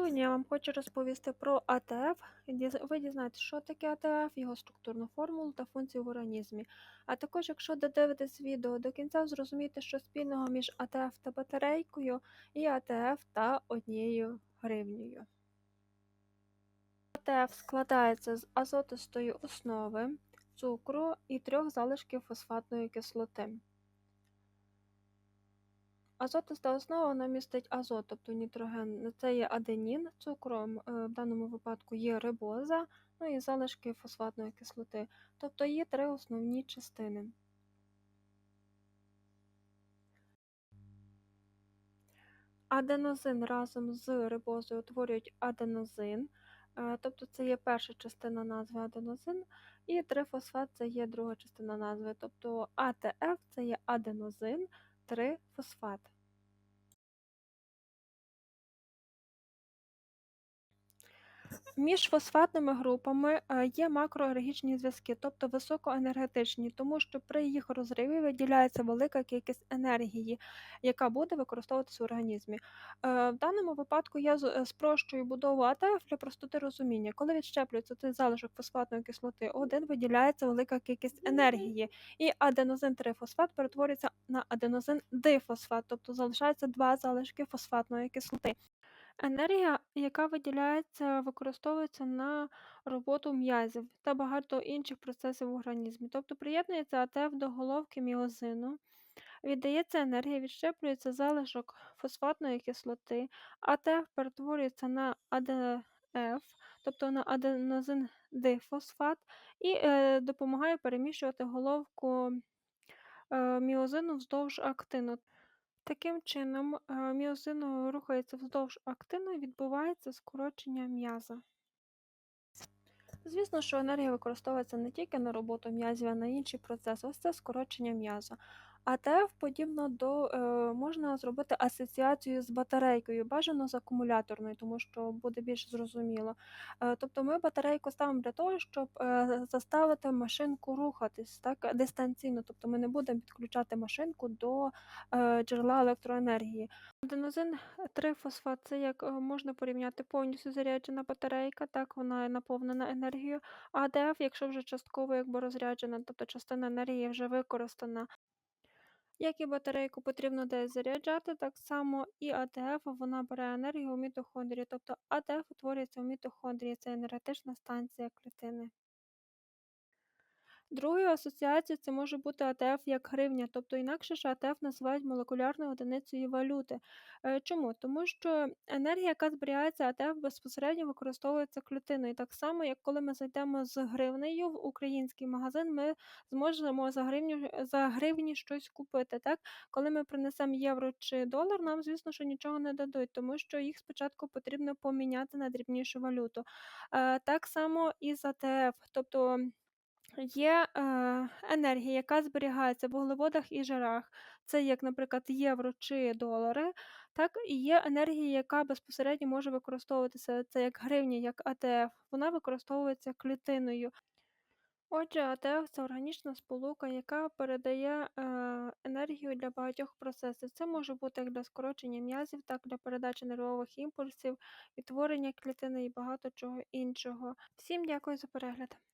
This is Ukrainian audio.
Сьогодні я вам хочу розповісти про АТФ. Ви дізнаєтесь, що таке АТФ, його структурну формулу та функцію в організмі. А також, якщо додивитесь відео до кінця, зрозумієте, що спільного між АТФ та батарейкою і АТФ та однією гривнею. АТФ складається з азотистої основи, цукру і трьох залишків фосфатної кислоти. Азотиста основа вона містить азот, тобто нітроген. Це є аденін, цукром е, в даному випадку є рибоза, ну і залишки фосфатної кислоти. Тобто є три основні частини. Аденозин разом з рибозою утворюють аденозин, е, тобто це є перша частина назви аденозин, і трифосфат це є друга частина назви. Тобто АТФ це є аденозин, трифосфат. Між фосфатними групами е, є макроенергічні зв'язки, тобто високоенергетичні, тому що при їх розриві виділяється велика кількість енергії, яка буде використовуватися в організмі. Е, В даному випадку я з- е, спрощую будову АТФ для простоти розуміння. Коли відщеплюється цей залишок фосфатної кислоти, один виділяється велика кількість енергії, і аденозин трифосфат перетворюється на аденозин дифосфат, тобто залишається два залишки фосфатної кислоти. Енергія, яка виділяється, використовується на роботу м'язів та багато інших процесів в організмі. Тобто приєднується АТФ до головки міозину, віддається енергія, відщеплюється залишок фосфатної кислоти, АТФ перетворюється на АДФ, тобто на аденозин дифосфат, і е, допомагає переміщувати головку е, міозину вздовж актину. Таким чином, е, міозин рухається вздовж актину і відбувається скорочення м'яза. Звісно, що енергія використовується не тільки на роботу м'язів, а на інші процеси. Ось це скорочення м'яза. АТФ подібно до е, можна зробити асоціацію з батарейкою, бажано з акумуляторною, тому що буде більш зрозуміло. Е, тобто ми батарейку ставимо для того, щоб е, заставити машинку рухатись так, дистанційно, тобто ми не будемо підключати машинку до джерела електроенергії. Аденозин трифосфат це як можна порівняти повністю заряджена батарейка, так вона наповнена енергією. А якщо вже частково якби розряджена, тобто частина енергії вже використана. Як і батарейку потрібно десь заряджати, так само і АТФ вона бере енергію у мітохондрії, тобто АТФ утворюється у мітохондрії, це енергетична станція клітини. Другою асоціацією це може бути АТФ як гривня, тобто інакше ж АТФ називають молекулярною одиницею валюти. Е, Чому? Тому що енергія, яка зберігається АТФ, безпосередньо використовується клітиною. Так само, як коли ми зайдемо з гривнею в український магазин, ми зможемо за гривню за гривні щось купити. Так? Коли ми принесемо євро чи долар, нам, звісно, що нічого не дадуть, тому що їх спочатку потрібно поміняти на дрібнішу валюту. Е, Так само і з АТФ. Тобто Є, е, енергія, яка зберігається в вуглеводах і жирах. Це як, наприклад, євро чи долари, так, і є енергія, яка безпосередньо може використовуватися, це як гривня, як АТФ. Вона використовується клітиною. Отже, АТФ це органічна сполука, яка передає е, енергію для багатьох процесів. Це може бути як для скорочення м'язів, так і для передачі нервових імпульсів, відтворення клітини і багато чого іншого. Всім дякую за перегляд.